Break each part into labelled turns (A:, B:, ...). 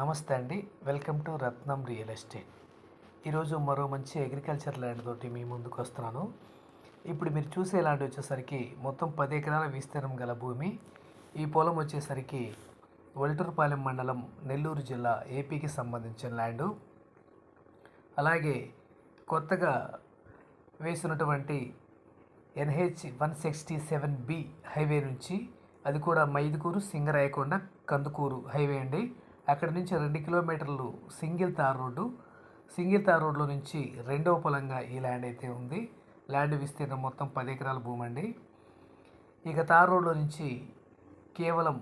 A: నమస్తే అండి. Welcome to Ratnam real estate. ఈరోజు మరో మంచి అగ్రికల్చర్ ల్యాండ్ తోటి మీ ముందుకు వస్తున్నాను. ఇప్పుడు మీరు చూసే ల్యాండ్ వచ్చేసరికి మొత్తం పది ఎకరాల విస్తీర్ణం గల భూమి. ఈ పొలం వచ్చేసరికి ఒల్టూరుపాలెం మండలం నెల్లూరు జిల్లా ఏపీకి సంబంధించిన ల్యాండు. అలాగే కొత్తగా వేసినటువంటి NH one sixty seven B highway నుంచి అది కూడా మైదుకూరు సింగరాయకొండ కందుకూరు హైవే అండి. అక్కడి నుంచి రెండు కిలోమీటర్లు single tar road. Single tar రోడ్లో నుంచి రెండవ పొలంగా ఈ ల్యాండ్ అయితే ఉంది. ల్యాండ్ విస్తీర్ణం మొత్తం పది ఎకరాల భూమి అండి ఇక తార్ రోడ్లో నుంచి కేవలం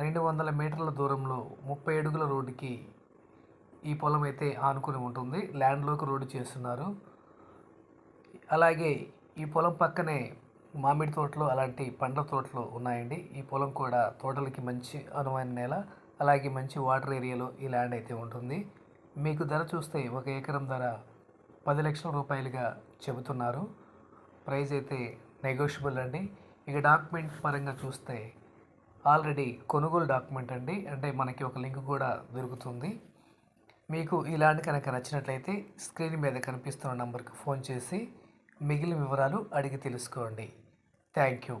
A: రెండు వందల మీటర్ల దూరంలో ముప్పై అడుగుల రోడ్డుకి ఈ పొలం అయితే ఆనుకుని ఉంటుంది. ల్యాండ్లోకి రోడ్డు చేస్తున్నారు. అలాగే ఈ పొలం పక్కనే మామిడి తోటలు అలాంటి పండ్ల తోటలు ఉన్నాయండి. ఈ పొలం కూడా తోటలకి మంచి అనువైన నేల. అలాగే మంచి వాటర్ ఏరియాలో ఈ ల్యాండ్ అయితే ఉంటుంది. మీకు ధర చూస్తే ఒక ఎకరం ధర పది లక్షల రూపాయలుగా చెబుతున్నారు. ప్రైస్ అయితే నెగోషియబుల్ అండి. ఇక డాక్యుమెంట్ పరంగా చూస్తే ఆల్రెడీ కొనుగోలు డాక్యుమెంట్ అండి. అంటే మనకి ఒక లింక్ కూడా దొరుకుతుంది. మీకు ఈ ల్యాండ్ కనుక నచ్చినట్లయితే స్క్రీన్ మీద కనిపిస్తున్న నంబర్కి ఫోన్ చేసి మిగిలిన వివరాలు అడిగి తెలుసుకోండి. Thank you